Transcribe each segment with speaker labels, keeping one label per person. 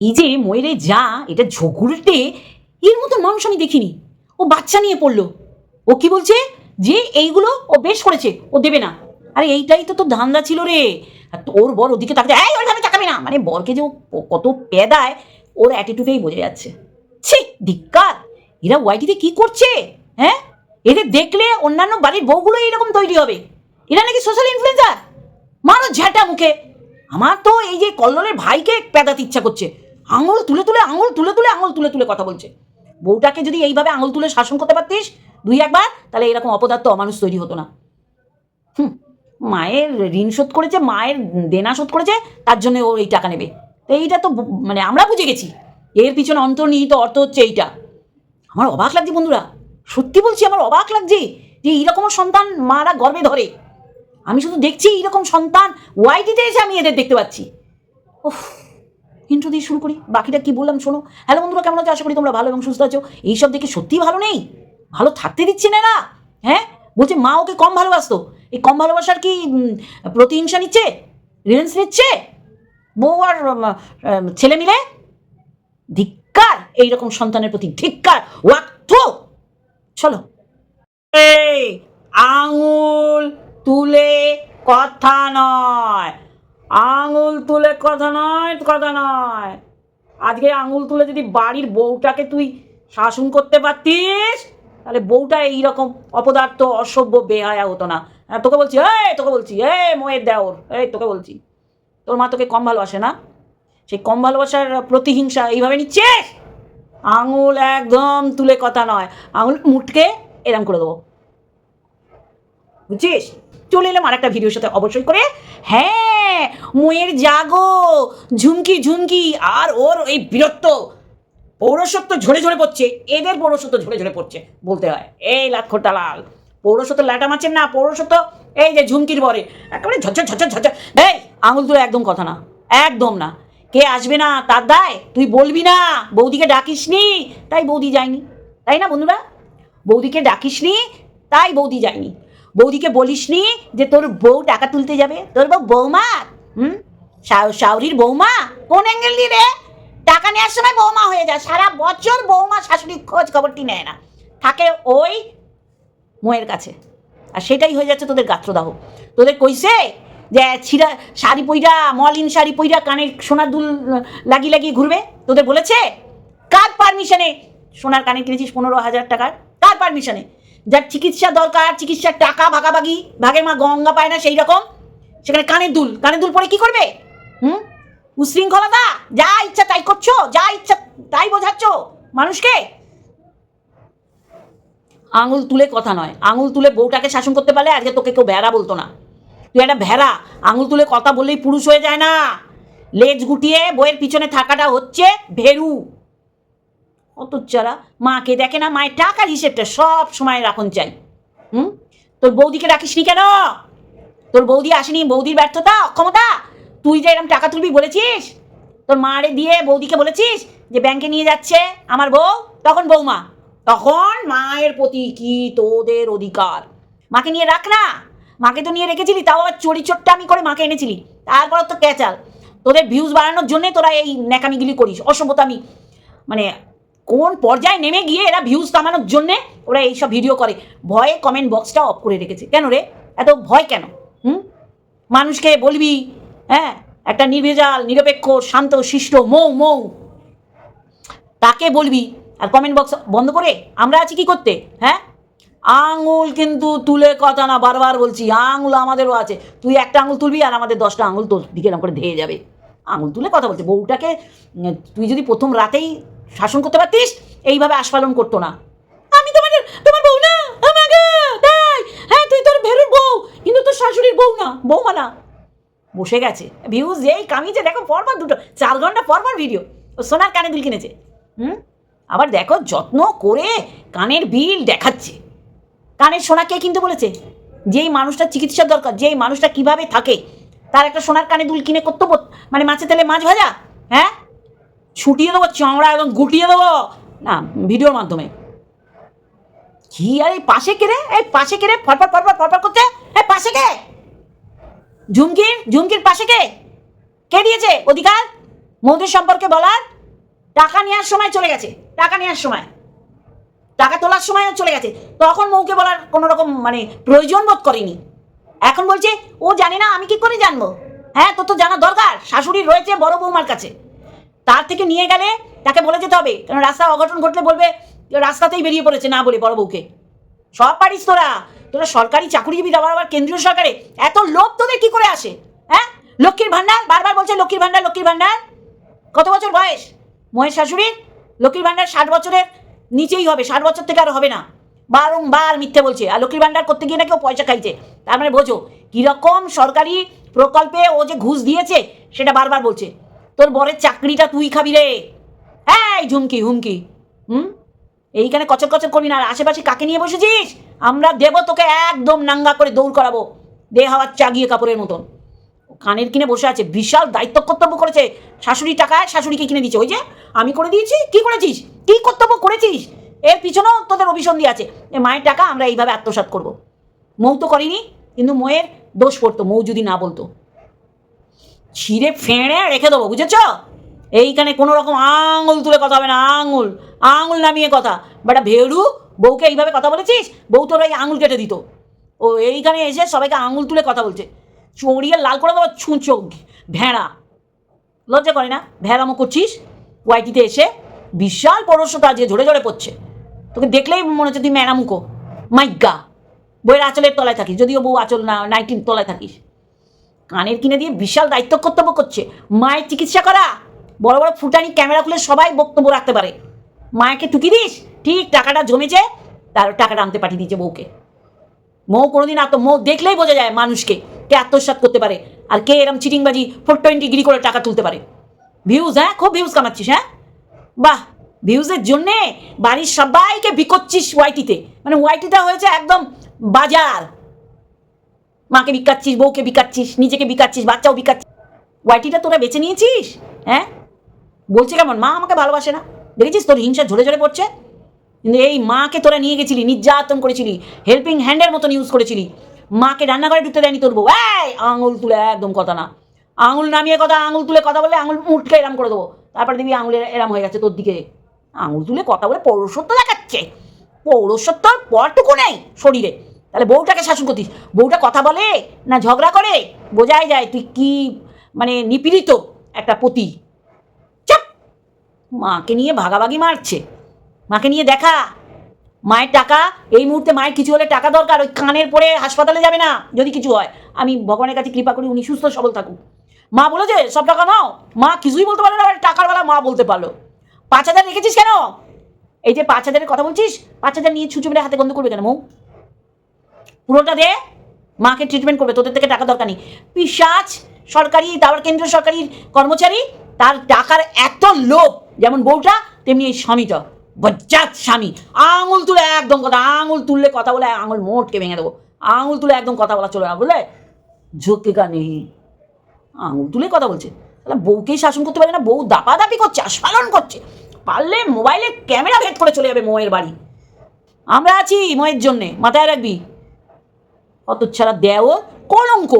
Speaker 1: এই যে ময়ূরে যা, এটা ঝগুড়টে এর মতো মানুষ আমি দেখিনি। ও বাচ্চা নিয়ে পড়ল। ও কি বলছে? যে এইগুলো ও বেশ করেছে, ও দেবে না। আরে এইটাই তো তোর ধান্দা ছিল রে। আর ওর বর ওদিকে তাকাতে, এই, ওইভাবে তাকাবি না। মানে বরকে যে ও কত পেদায়, ওর অ্যাটিটিউডেই বোঝা যাচ্ছে। ছি, ধিক্কার! এরা ওয়াইটিতে কি করছে? হ্যাঁ? এদের দেখলে অন্যান্য বাড়ির বউগুলো এইরকম তৈরি হবে। এরা নাকি সোশ্যাল ইনফ্লুয়েন্সার মারো ঝ্যাটা মুখে। আমার তো এই যে কল্লোলের ভাইকে পেদাতে ইচ্ছা করছে। আঙুল তুলে তুলে, আঙুল তুলে তুলে, আঙুল তুলে তুলে কথা বলছে। বউটাকে যদি এইভাবে আঙুল তুলে শাসন করতে পারতিস, দুই একবার, তাহলে এরকম অপদার্থ, অমানুষ তৈরি হতো না। হুম, মায়ের ঋণ শোধ করেছে, মায়ের দেনা শোধ করেছে, তার জন্য ও এই টাকা নেবে। তো এইটা তো মানে আমরা বুঝে গেছি। এর পিছনে অন্তর্নিহিত অর্থ হচ্ছে এইটা। আমার অবাক লাগছে বন্ধুরা। সত্যি বলছি, আমার অবাক লাগছে যে এইরকমও সন্তান মারা গর্বে ধরে। আমি শুধু দেখছি এইরকম সন্তান ওয়াইটিতে এসে আমি এদের দেখতে পাচ্ছি। উফ ইন্ট্রো দিয়ে শুরু করি। বাকিটা কি বললাম শোনো। হ্যালো বন্ধুরা, কেমন আছো? আশা করি তোমরা ভালো এবং সুস্থ আছো। এইসব দেখে সত্যিই ভালো নেই? ভালো থাকতে দিচ্ছে না এরা? হ্যাঁ? বলছে, মা ওকে কম ভালোবাসতো। এই কম ভালোবাসার কি প্রতিহিংসা নিচ্ছে? রিলেন্স নিচ্ছে? বউ আর ছেলে মিলে? ধিক্কার! এইরকম সন্তানের প্রতি ধিক্কার, ওয়াক্ত! চলো। আঙুল তুলে কথা নয়। আঙুল তুলে কথা নয় কথা নয়। আজকে আঙুল তুলে যদি বাড়ির বউটাকে তুই শাসন করতে পারতিস, তাহলে বউটা এইরকম অপদার্থ, অসভ্য, বেহায়া হতো না। হ্যাঁ তোকে বলছি, এই তোকে বলছি এ মোয়ের দেওর, এই তোকে বলছি। তোর মা তোকে কম ভালোবাসে না? সেই কম ভালোবাসার প্রতিহিংসা এইভাবে নিচ্ছিস? আঙুল একদম তুলে কথা নয়। আঙুল মুটকে এরম করে দেবো। বুঝছিস? চলে এলাম আর একটা ভিডিওর সাথে অবশ্যই করে। হ্যাঁ ময়ের জাগো, ঝুমকি ঝুমকি, আর ওর এই বীরত্ব। পৌরসত্ব ঝরে ঝরে পড়ছে, এদের পৌরসত্ব ঝরে ঝরে পড়ছে, বলতে হয়। এই লাক্ষটা লাল পৌরসত্ব ল্যাটা মারছেন না, পৌরসত্ব এই যে ঝুমকির বরে, একেবারে ঝরঝর ঝরঝর ঝরঝর। এই, আঙুল তুলে একদম কথা না, একদম না। কে আসবে না তার দায়, তুই বলবি না, বৌদিকে ডাকিসনি, তাই বৌদি যায়নি। তাই না বন্ধুরা? বৌদিকে ডাকিসনি, তাই বৌদি যায়নি। বৌদিকে বলিসনি যে তোর বউ টাকা তুলতে যাবে? তোর বউ বৌমা? হুম? শাওরির বৌমা? কোন অ্যাঙ্গেল দিয়ে রে? টাকা নেওয়ার সময় বৌমা হয়ে যায়। সারা বছর বৌমা শাশুড়ির খোঁজ খবরটি নেয় না। থাকে ওই মোয়ের কাছে। আর সেটাই হয়ে যাচ্ছে তোদের গাত্রদাহ। তোদের কইছে যে ছিঁড়া শাড়ি পইরা, মলিন শাড়ি পইরা কানে সোনার দুল লাগিয়ে লাগিয়ে ঘুরবে? তোদের বলেছে, কার পারমিশনে সোনার কানে কিনেছিস পনেরো হাজার টাকার। কার পারমিশনে যার চিকিৎসা দরকার চিকিৎসার টাকা ভাগাভাগি, ভাগের মা গঙ্গা পায় না সেই রকম সেখানে কানের দুল। কানের দুল পরে কি করবে? হুম? উশৃঙ্খলতা? যা ইচ্ছা তাই করছ, যা ইচ্ছা তাই বোঝাচ্ছ মানুষকে। আঙুল তুলে কথা নয়। আঙুল তুলে বউটাকে শাসন করতে পারলে আজকে তোকে কেউ ভেড়া বলতো না। তুই একটা ভেড়া, আঙুল তুলে কথা বললেই পুরুষ হয়ে যায় না। লেজ গুটিয়ে বইয়ের পিছনে থাকাটা হচ্ছে ভেরু। অত চারা মাকে দেখে না, মায়ের টাকার হিসেবটা সব সময় রাখন চাই। হুম? তোর বৌদিকে রাখিসনি কেন? তোর বৌদি আসেনি, বৌদির ব্যর্থতা, অক্ষমতা? তুই যে এরকম টাকা তুলবি বলেছিস? তোর মারে দিয়ে বৌদিকে বলেছিস যে ব্যাংকে নিয়ে যাচ্ছে আমার বউ? তখন বৌমা, তখন মায়ের প্রতি কি তোদের অধিকার? মাকে নিয়ে রাখ না। মাকে তো নিয়ে রেখেছিলি, তাও আবার চড়ি আমি করে মাকে এনেছিলি। তারপর তো ক্যাচাল। তোদের ভিউজ বাড়ানোর জন্যে তোরা এই ন্যাকামিগুলি করিস অসভ্যতামি মানে কোন পর্যায়ে নেমে গিয়ে এরা ভিউজ কামানোর জন্যে ওরা এইসব ভিডিও করে? ভয়ে কমেন্ট বক্সটা অফ করে রেখেছে। কেন রে? এত ভয় কেন? হুম? মানুষকে বলবি হ্যাঁ? একটা নির্ভেজাল, নিরপেক্ষ, শান্ত, শিষ্ট, মৌ মৌ। তাকে বলবি, আর কমেন্ট বক্স বন্ধ করে, আমরা আছি কি করতে? হ্যাঁ? আঙুল কিন্তু তুলে কথা না, বারবার বলছি, আঙুল আমাদেরও আছে। তুই একটা আঙুল তুলবি আর আমাদের দশটা আঙুল তোর দিকে করে ধেয়ে যাবে। আঙুল তুলে কথা বলছে। বউটাকে তুই যদি প্রথম রাতেই শাসন করতে পারতিস? এইভাবে আস্ফালন করতো না। আমি তোমাদের, তোমার বউ না? আমাকে, তাই। হ্যাঁ তুই তোর ভেরুর বউ, কিন্তু তোর শাশুড়ির বউ না বৌমা না। বসে গেছে। ভিউজ যেই কামিয়েছে দেখো, পরপর দুটো, চার ঘণ্টা পরপর ভিডিও ও সোনার কানে দুল কিনেছে। হুম? আবার দেখো, যত্ন করে কানের বিল দেখাচ্ছে। কানের সোনা কে কিনতে বলেছে? যেই মানুষটার চিকিৎসার দরকার, যেই মানুষটা কীভাবে থাকে। তার একটা সোনার কানে দুল কিনে করতে মানে মাছে তেলে মাছ ভাজা হ্যাঁ? ছুটিয়ে দেবো, চামড়া একদম গুটিয়ে দেবো। না, ভিডিওর মাধ্যমে। কি, আর এই পাশে কেড়ে এই পাশে কেড়ে ফটফট ফটফট ফটফট করছে? এই পাশে কে? ঝুমকির ঝুমকির পাশে কে? কে দিয়েছে? অধিকার? মৌদের সম্পর্কে বলার? টাকা নেওয়ার সময় চলে গেছে। টাকা নেওয়ার সময়। টাকা তোলার সময়ও চলে গেছে। তখন মৌকে বলার কোনো রকম মানে প্রয়োজন বোধ করেনি। এখন বলছে, ও জানে না, আমি কি করে জানব? হ্যাঁ তোর তো জানা দরকার। শাশুড়ি রয়েছে বড় বৌমার কাছে। তার থেকে নিয়ে গেলে তাকে বলে যেতে হবে। কারণ রাস্তা অঘটন ঘটলে বলবে, রাস্তাতেই বেরিয়ে পড়েছে, না বলে বড় বউকে। সব পারিস তোরা। তোরা সরকারি চাকরিজীবী, আবার আবার কেন্দ্রীয় সরকারে। এত লোভ তোদের কি করে আসে? হ্যাঁ? লক্ষ্মীর ভান্ডার বারবার বলছে লক্ষ্মীর ভান্ডার লক্ষ্মীর ভান্ডার কত বছর বয়স? মহেশ শাশুড়ির? লক্ষ্মীর ভান্ডার ষাট বছরের নিচেই হবে, ষাট বছর থেকে আর হবে না। বারংবার মিথ্যে বলছে। আর লক্ষ্মীর ভান্ডার করতে গিয়ে না কেউ পয়সা খাইছে। তার মানে বোঝো, কীরকম সরকারি প্রকল্পে ও যে ঘুষ দিয়েছে, সেটা বারবার বলছে। তোর বরের চাকরিটা তুই খাবি রে। হ্যাঁ ঝুমকি, হুমকি। হুম? এইখানে কচর কচর করবি না। আর আশেপাশে কাকে নিয়ে বসেছিস? আমরা দেবো তোকে একদম নাঙ্গা করে দৌড় করাবো। দে হাওয়ার চাগিয়ে কাপড়ের মতন। কানের কিনে বসে আছে। বিশাল দায়িত্ব কর্তব্য করেছে। শাশুড়ি টাকায় শাশুড়িকে কিনে দিচ্ছে ওই যে আমি করে দিয়েছি, কি করেছিস? কি কর্তব্য করেছিস? এর পিছনেও তোদের অভিসন্ধি আছে। এ মায়ের টাকা আমরা এইভাবে আত্মসাৎ করব। মৌ তো করিনি, কিন্তু মৌয়ের দোষ পড়তো, মৌ যদি না বলতো। ছিঁড়ে ফেঁড়ে রেখে দেবো, বুঝেছ? এইখানে কোনো রকম আঙুল তুলে কথা হবে না, আঙুল। আঙুল নামিয়ে কথা। বেটা ভেড়ু বউকে এইভাবে কথা বলেছিস? বউ তোর এই আঙুল কেটে দিত। ও এইখানে এসে সবাইকে আঙুল তুলে কথা বলছে। চড়িয়ে লাল করে দেবো ছুঁচো ভেড়া। লজ্জা করে না? ভেড়ামো করছিস? ওয়াইটিতে এসে বিশাল পরশতা যে ঝরে ঝরে পড়ছে। তোকে দেখলেই মনে হচ্ছে তুই ম্যানামুখো। মাইগা বইয়ের আঁচলের তলায় থাকিস, যদিও বউ আঁচল না নাইটির তলায় থাকিস। কানের কিনে দিয়ে বিশাল দায়িত্ব কর্তব্য করছে। মায়ের চিকিৎসা করা। বড় বড় ফুটানি ক্যামেরা খুলে সবাই বক্তব্য রাখতে পারে। মাকে টুকি দিস, ঠিক টাকাটা জমেছে, তার টাকাটা আনতে পাঠিয়ে দিয়েছে বউকে। মৌ কোনোদিন আত্ম মৌ দেখলেই বোঝা যায় মানুষকে কে আত্মসাৎ করতে পারে আর কে এরম চিটিংবাজি, ফোর টোয়েন্টি গিরি করে টাকা তুলতে পারে। ভিউজ হ্যাঁ? খুব ভিউজ কামাচ্ছিস হ্যাঁ? বাহ! ভিউজের জন্যে বাড়ির সবাইকে বিকোচ্ছিস ওয়াইটিতে। মানে ওয়াইটিটা হয়েছে একদম বাজার। মাকে বিকাচ্ছিস, বউকে বিকাচ্ছিস, নিজেকে বিকাচ্ছিস, বাচ্চাও বিকাচ্ছিস। ওয়াইটিটা তোরা বেছে নিয়েছিস? হ্যাঁ? বলছে কেমন? মা আমাকে ভালোবাসে না। দেখেছিস তোর হিংসা ঝরে ঝরে পড়ছে? কিন্তু এই মাকে তোরা নিয়ে গেছিলি, নির্যাতন করেছিলি হেল্পিং হ্যান্ডের মতন ইউজ করেছিলি। মাকে রান্নাঘরে ঢুকতে দেয়নি তোর বউ। এই, আঙুল তুলে, একদম কথা না। আঙুল নামিয়ে কথা, আঙুল তুলে কথা বলে আঙুল মুটকে এরাম করে দেবো। তারপরে দেখবি আঙুলের এরাম হয়ে গেছে তোর দিকে। আঙুল তুলে কথা বলে পৌরসত্ব দেখাচ্ছে। পৌরসত্বর পরটুকু নেই শরীরে। তাহলে বউটাকে শাসন করতিস। বউটা কথা বলে না ঝগড়া করে? বোঝাই যায় তুই কি মানে নিপীড়িত একটা পতি। চাপ! মাকে নিয়ে ভাগাভাগি মারছে। মাকে নিয়ে দেখা। মায়ের টাকা, এই মুহূর্তে মায়ের কিছু হলে টাকা দরকার, ওই কানের পরে হাসপাতালে যাবে না, যদি কিছু হয়। আমি ভগবানের কাছে কৃপা করি, উনি সুস্থ, সবল থাকুক। মা বলেছে, সব টাকা নাও। মা কিছুই বলতে পারল না টাকার বেলা মা বলতে পারল। পাঁচ হাজার রেখেছিস কেন? এই যে পাঁচ হাজারের কথা বলছিস, পাঁচ হাজার নিয়ে ছুঁচু মেরে হাতে গন্ধ করবে কেন মৌ পুরোটা দে, মাকে ট্রিটমেন্ট করবে, তোদের থেকে টাকা দরকার নেই। পিসাচ সরকারি, তারপর কেন্দ্রীয় সরকারি কর্মচারী, তার টাকার এত লোভ, যেমন বউটা, তেমনি এই স্বামীটা বজ্জাত স্বামী। আঙুল তুলে একদম কথা, আঙুল তুললে কথা বলে, আঙুল মোটকে ভেঙে দেবো। আঙুল তুলে একদম কথা বলা চলে না, বুঝলে? ঝোঁকে নেই আঙুল তুলে কথা বলছে। তাহলে বউকেই শাসন করতে পারে না, বউ দাপাদাপি করছে, আস্ফালন করছে। পারলে মোবাইলে ক্যামেরা ভেদ করে চলে যাবে মোয়ের বাড়ি। আমরা আছি মোয়ের জন্যে, মাথায় রাখবি। ছাড়া দেও কলঙ্ক।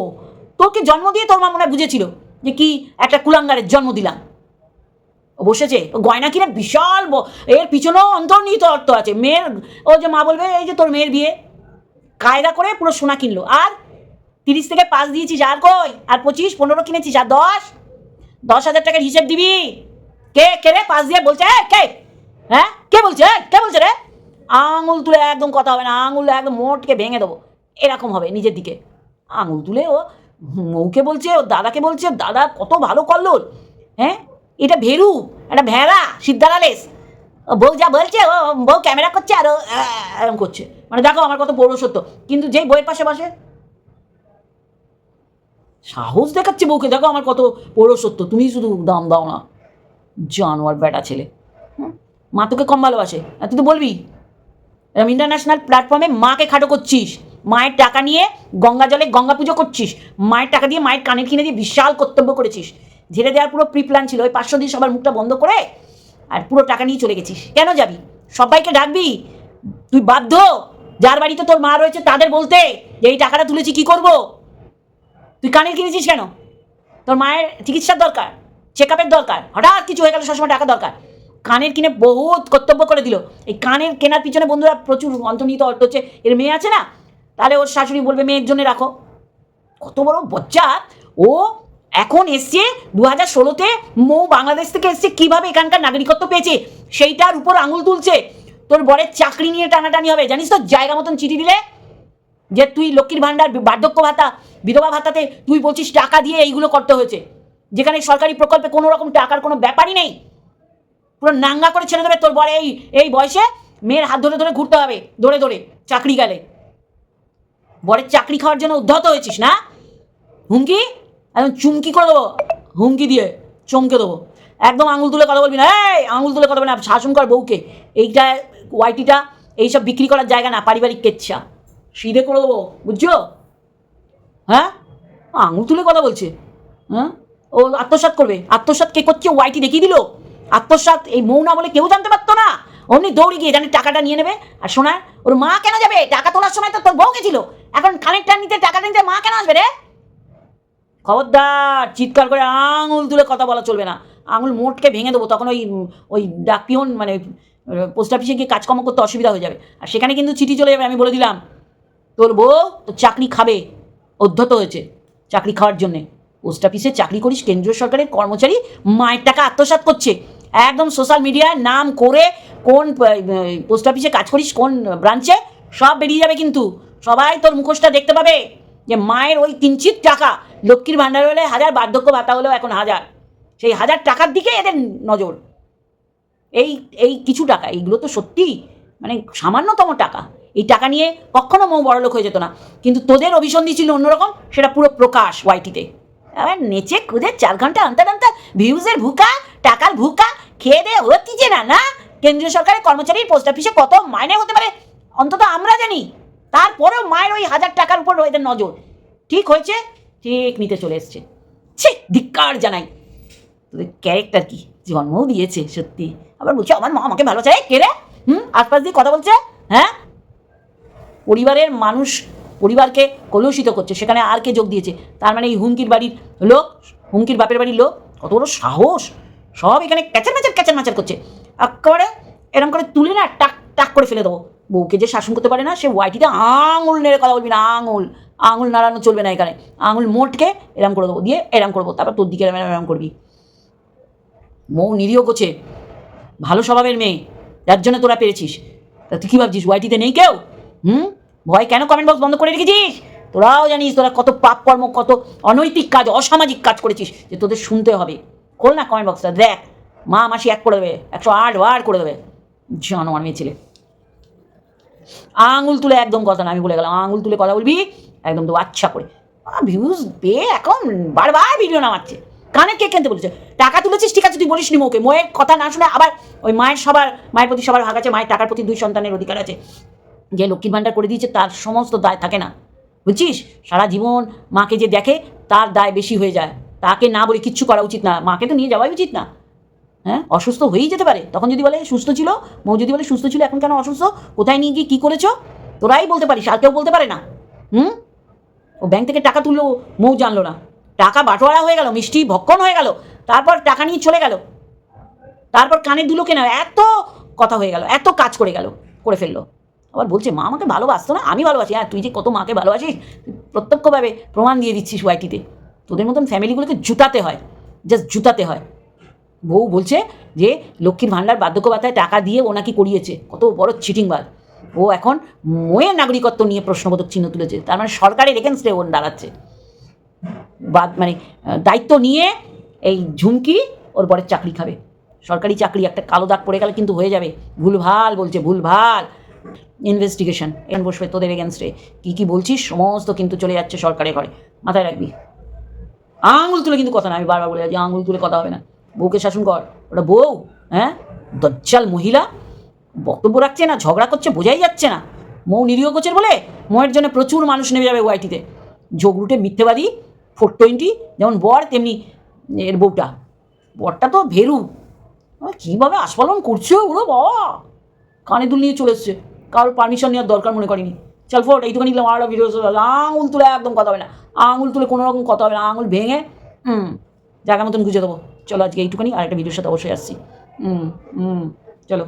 Speaker 1: তোকে জন্ম দিয়ে তোর মা মনে বুঝেছিল যে কি একটা কুলাঙ্গারের জন্ম দিলাম। বসেছে গয়না কিনে বিশাল এর পিছনেও অন্তর্নিহিত অর্থ আছে। মেয়ের ও যে মা বলবে এই যে তোর মেয়ের বিয়ে। কায়দা করে পুরো সোনা কিনলো। আর তিরিশ থেকে পাঁচ দিয়েছিস আর কই? আর পঁচিশ পনেরো কিনেছিস আর দশ? দশ হাজার টাকার হিসেব দিবি। কে কে রে? পাঁচ দিয়ে বলছে "এই, কে? হ্যাঁ? কে বলছে? কে বলছে রে? আঙুল তুলে একদম কথা হবে না আঙুল একদম মোটকে ভেঙে দেবো। এরকম হবে নিজের দিকে। আঙুল তুলে ও মৌকে বলছে ও দাদাকে বলছে, দাদা, কত ভালো করল হ্যাঁ? এটা ভেরু একটা ভেড়া সিদ্ধারালেস বউ যা বলছে, ও বউ ক্যামেরা করছে আর এরম করছে। মানে দেখো আমার কত পৌরসত্ব কিন্তু যেই বইয়ের পাশে বসে, সাহস দেখাচ্ছে বউকে। দেখো আমার কত পৌরসত্ব তুমি শুধু দাম দাও না, জানোয়ার বেটা ছেলে? মা তোকে কম ভালোবাসে। তুই তো বলবি এরকম ইন্টারন্যাশনাল প্ল্যাটফর্মে মাকে খাটো করছিস। মায়ের টাকা নিয়ে গঙ্গা জলে গঙ্গা পুজো করছিস, মায়ের টাকা দিয়ে মায়ের কানের কিনে দিয়ে বিশাল কর্তব্য করেছিস। ঝেড়ে দেওয়ার পুরো প্রি প্ল্যান ছিল, ওই পাঁচশো দিয়ে সবার মুখটা বন্ধ করে আর পুরো টাকা নিয়ে চলে গেছিস। কেন যাবি? সবাইকে ডাকবি? তুই বাধ্য? যার বাড়িতে তোর মা রয়েছে তাদের বলতে যে এই টাকাটা তুলেছি, কি করব? তুই কানের কিনেছিস কেন? তোর মায়ের চিকিৎসার দরকার চেক আপের দরকার, হঠাৎ কিছু হয়ে গেলে, সবসময় টাকা দরকার। কানের কিনে বহুত কর্তব্য করে দিল। এই কানের কেনার পিছনে বন্ধুরা প্রচুর অন্তর্নিহিত অর্থ হচ্ছে। এর মেয়ে আছে না? তাহলে ওর শাশুড়ি বলবে, মেয়ের জন্য রাখো। কত বড় বচ্চা ও এখন এসছে দু হাজার ষোলোতে মৌ বাংলাদেশ থেকে এসছে, কীভাবে এখানকার নাগরিকত্ব পেয়েছে, সেইটার উপর আঙুল তুলছে। তোর বরের চাকরি নিয়ে টানাটানি হবে। জানিস তো, জায়গা মতন চিঠি দিলে যে তুই লক্ষ্মীর ভাণ্ডার, বার্ধক্য ভাতা, বিধবা ভাতাতে তুই বলছিস টাকা দিয়ে এইগুলো করতে হয়েছে। যেখানে সরকারি প্রকল্পে কোনো রকম টাকার কোনো ব্যাপারই নেই। পুরো নাঙ্গা করে ছেড়ে দেবে তোর বরে এই এই বয়সে। মেয়ের হাত ধরে ধরে ঘুরতে হবে, দৌড়ে ধরে চাকরি গেলে। বরের চাকরি খাওয়ার জন্য উদ্ধত হয়েছিস, না? হুমকি? একদম চুমকি করে দেবো, হুমকি দিয়ে চমকে দেবো। একদম আঙুল তুলে কথা বলবি না। এই, আঙুল তুলে কথা বলবি না। শাসন কর বউকে। এইটা, ওয়াইটিটা, এইসব বিক্রি করার জায়গা না, পারিবারিক কেচ্ছা। সিধে করে দেবো, বুঝছ? হ্যাঁ? আঙুল তুলে কথা বলছে। হ্যাঁ? ও আত্মসাৎ করবে। আত্মসাৎ কে করছে? ওয়াইটি দেখিয়ে দিল। আত্মসাৎ এই মৌ না বলে কেউ জানতে পারতো না। অমনি দৌড়ে গিয়ে জানি টাকাটা নিয়ে নেবে। আর শোনার ওর মা কেন যাবে? টাকা তোলার সময় তো তোর বউ গেছিল। এখন কানেক্টটা নিতে টাকাটা নিতে মা কেন আসবে রে? খবরদার, চিৎকার করে আঙুল তুলে কথা বলা চলবে না। আঙুল মোটকে ভেঙে দেবো, তখন ওই ওই ডাকপিয়ন মানে পোস্ট অফিসে গিয়ে কাজকর্ম করতে অসুবিধা হয়ে যাবে। আর সেখানে কিন্তু চিঠি চলে যাবে, আমি বলে দিলাম। তোর বউ তোর চাকরি খাবে অধ্যত হয়েছে চাকরি খাওয়ার জন্যে। পোস্ট অফিসে চাকরি করিস, কেন্দ্রীয় সরকারের কর্মচারী মায়ের টাকা আত্মসাৎ করছে। একদম সোশ্যাল মিডিয়ায় নাম করে কোন পোস্ট অফিসে কাজ করিস, কোন ব্রাঞ্চে সব বেরিয়ে যাবে কিন্তু। সবাই তোর মুখোশটা দেখতে পাবে যে মায়ের ওই কিঞ্চিত টাকা লক্ষ্মীর ভাণ্ডার হলে হাজার, বার্ধক্য ভাতা হলেও এখন হাজার। সেই হাজার টাকার দিকে এদের নজর। এই এই কিছু টাকা, এইগুলো তো সত্যি মানে সামান্যতম টাকা। এই টাকা নিয়ে কখনো মৌ বড়লোক হয়ে যেত না। কিন্তু তোদের অভিসন্ধি ছিল অন্যরকম, সেটা পুরো প্রকাশ ওয়াইটিতে আবার নেচে, খুদে, চার ঘণ্টা অন্তর অন্তর ভিউজের ভুকা, টাকার ভুকা খেয়ে দিয়ে হচ্ছে না না? কেন্দ্রীয় সরকারের কর্মচারীর পোস্ট অফিসে কত মাইনে হতে পারে? অন্তত আমরা জানি। তারপরেও মায়ের ওই হাজার টাকার উপর এদের নজর। ঠিক হয়েছে, ঠিক নিতে চলে এসছে। ছি, ধিক্কার জানাই। তোদের ক্যারেক্টার কি? জন্মও দিয়েছে, সত্যি। আবার বলছে, আমার মা আমাকে ভালো চায় রে? হুম? আশপাশ দিয়ে কথা বলছে? হ্যাঁ? পরিবারের মানুষ পরিবারকে কলুষিত করছে। সেখানে আর কে যোগ দিয়েছে? তার মানে এই হুমকির বাড়ির লোক, হুমকির বাপের বাড়ির লোক। কত বড় সাহস! সব এখানে ক্যাচার ম্যাচার ক্যাচার ম্যাচার করছে। একেবারে এরকম করে তুলে না, টাক টাক করে ফেলে দেবো। বউকে যে শাসন করতে পারে না, সে ওয়াইটিতে আঙুল নেড়ে কথা বলবি না, আঙুল। আঙুল নাড়ানো চলবে না এখানে। আঙুল মোটকে এরম করে দেবো, দিয়ে এরম করব, তারপর তোর দিকে এরম এরম করবি। মৌ নিরীহ করছে, ভালো স্বভাবের মেয়ে, যার জন্য তোরা পেরেছিস। তা তুই কী ভাবছিস, ওয়াইটিতে নেই কেউ? হুম? ভয় কেন কমেন্ট বক্স বন্ধ করে রেখেছিস? তোরাও জানিস তোরা কত পাপ কর্ম, কত অনৈতিক কাজ, অসামাজিক কাজ করেছিস, যে তোদের শুনতে হবে। খোল না কমেন্ট বক্সটা দেখ। মা মাসি এক করে দেবে, একশো আট বার করে দেবে। জানোয়ার মেয়ে ছেলে। আঙুল তুলে একদম কথা না, আমি বলে গেলাম, আঙুল তুলে কথা বলবি? একদম তো আচ্ছা করে। ভিউজ পেয়ে এখন, বারবার ভিডিও নামাচ্ছে। কানে কে কেনতে বলেছে। টাকা তুলেছিস, ঠিক আছে, তুই বলিস নি মোকে মোয়ের কথা না শুনে আবার ওই মায়ের সবার, মায়ের প্রতি সবার ভাগ আছে, মায়ের টাকার প্রতি দুই সন্তানের অধিকার আছে। যে লক্ষ্মীর ভাণ্ডার করে দিয়েছে, তার সমস্ত দায় থাকে না। বুঝছিস? সারা জীবন মাকে যে দেখে, তার দায় বেশি হয়ে যায়। তাকে না বলে কিচ্ছু করা উচিত না। মাকে তো নিয়ে যাওয়াই উচিত না। হ্যাঁ? অসুস্থ হয়েই যেতে পারে। তখন যদি বলে সুস্থ ছিল? মৌ যদি বলে, সুস্থ ছিল, এখন কেন অসুস্থ? কোথায় নিয়ে গিয়ে কী করেছ? তোরাই বলতে পারিস, আর কেউ বলতে পারে না। হুম? ও ব্যাংক থেকে টাকা তুললো, মৌ জানলো না। টাকা বাটোয়ারা হয়ে গেল, মিষ্টি ভক্ষণ হয়ে গেল, তারপর টাকা নিয়ে চলে গেল। তারপর কানে দুলো কেনা, এত কথা হয়ে গেল, এত কাজ করে গেল, করে ফেলল। আবার বলছে, মা আমাকে ভালোবাসতো না? আমি ভালোবাসি। হ্যাঁ তুই যে কত মাকে ভালোবাসিস প্রত্যক্ষভাবে প্রমাণ দিয়ে দিচ্ছিস ওয়াইটিতে। তোদের মতন ফ্যামিলিগুলোকে জুতাতে হয় জাস্ট জুতাতে হয়। বউ বলছে যে, লক্ষ্মীর ভাণ্ডার বার্ধক্য ভাতায় টাকা দিয়ে ও নাকি করিয়েছে, কত বড় চিটিংবাজ ও এখন মোয়ের নাগরিকত্ব নিয়ে প্রশ্নবোধক চিহ্ন তুলেছে, তার মানে সরকারের এগেনস্টে ও দাঁড়াচ্ছে। বাদ মানে দায়িত্ব নিয়ে এই ঝুমকি ওর পরের চাকরি খাবে। সরকারি চাকরি, একটা কালো দাগ পড়ে গেলে কিন্তু হয়ে যাবে। ভুলভাল বলছে, ভুলভাল। ইনভেস্টিগেশন এখন বসবে তোদের এগেনস্টে কী কী বলছিস, সমস্ত কিন্তু চলে যাচ্ছে সরকারের ঘরে। মাথায় রাখবি। আঙুল তুলে কিন্তু কথা না, আমি বারবার বলে যাচ্ছি, আঙুল তুলে কথা হবে না। বউকে শাসন কর, ওটা বউ হ্যাঁ? দজ্জাল মহিলা, বক্তব্য রাখছে না, ঝগড়া করছে, বোঝাই যাচ্ছে না। মৌ নিরীহ গোছের বলে মৌয়ের জন্য প্রচুর মানুষ নেমে যাবে ওয়াইটিতে। ঝগড়ুটে মিথ্যেবাদী ফোর টোয়েন্টি যেমন বর, তেমনি এর বউটা। বরটা তো ভেরু। কীভাবে আস্ফালন করছে ওরো বাবা? কানে দুল নিয়ে চলে এসছে। কারোর পারমিশন নেওয়ার দরকার মনে করিনি। চল ফোট এইটুখানি নিলাম আর ভিডিও আঙুল তুলে একদম কথা হবে না। আঙুল তুলে কোনো রকম কথা হবে না। আঙুল ভেঙে, হুম জায়গা মতন গুজে দেবো। চলো আজকে এইটুখানি আর একটা ভিডিওর সাথে অবশ্যই আসছি। হুম হুম, চলো।